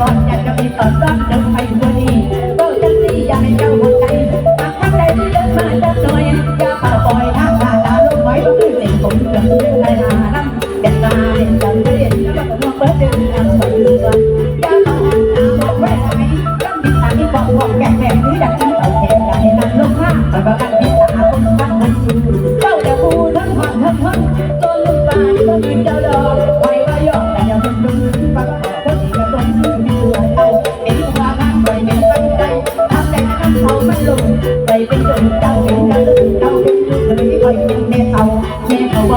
ร้อนอยากจะมีตอนรับเดินไปตัวนี้ก็จะสียากให้จ้หัวใจมาทักใจเดิมาจับอยอย่าป่ปล่อยหน้าตาตาลไว้ด้วสียงผมเกิดเลาน้ำเด็ดตายจังเล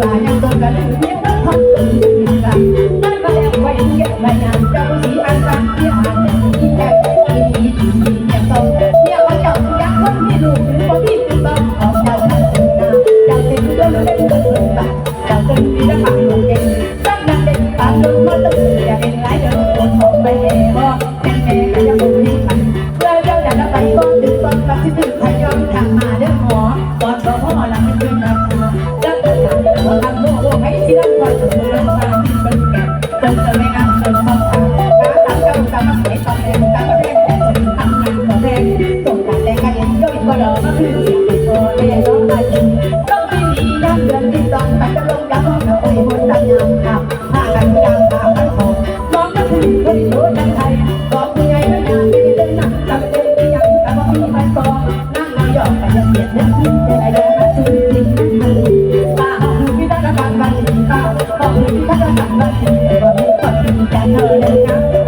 Bye. Thank you.